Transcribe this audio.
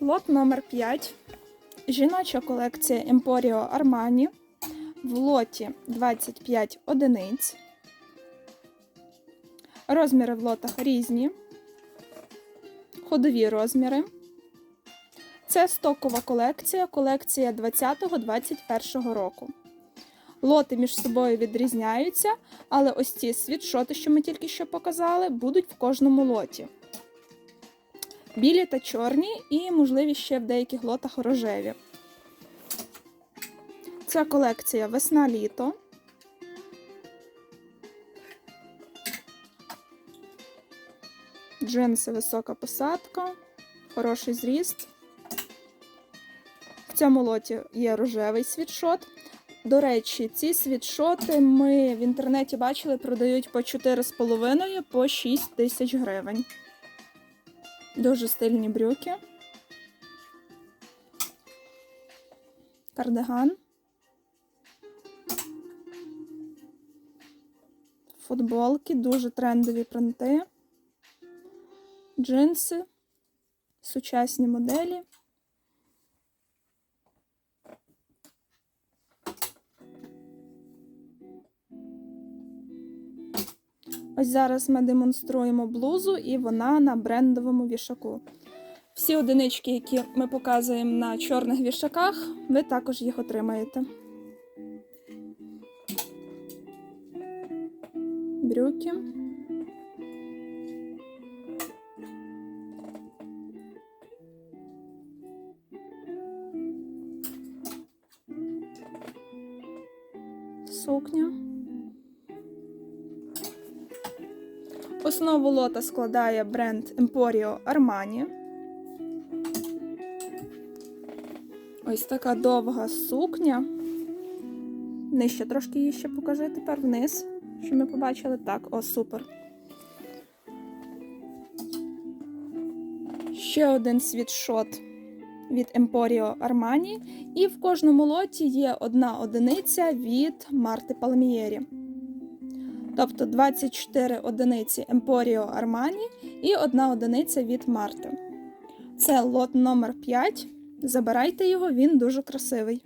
Лот номер 5. Жіноча колекція Emporio Armani. В лоті 25 одиниць. Розміри в лотах різні. Ходові розміри. Це стокова колекція, колекція 20-21 року. Лоти між собою відрізняються, але ось ці світшоти, що ми тільки що показали, будуть в кожному лоті. Білі та чорні, і, можливі, ще в деяких лотах рожеві. Це колекція весна-літо. Джинси висока посадка, хороший зріст. В цьому лоті є рожевий світшот. До речі, ці світшоти ми в інтернеті бачили, продають по 4,5 по 6 тисяч гривень. Дуже стильні брюки. Кардиган. Футболки, дуже трендові принти. Джинси, сучасні моделі. Ось зараз ми демонструємо блузу, і вона на брендовому вішаку. Всі одинички, які ми показуємо на чорних вішаках, ви також їх отримаєте. Брюки. Сукня. Основу лота складає бренд Emporio Armani. Ось така довга сукня. Нижче трошки її ще покажи тепер вниз, що ми побачили. Так, о, супер. Ще один світшот від Emporio Armani. І в кожному лоті є одна одиниця від Марти Палмієрі. Тобто 24 одиниці Емпоріо Армані і одна одиниця від Марти. Це лот номер 5. Забирайте його, він дуже красивий.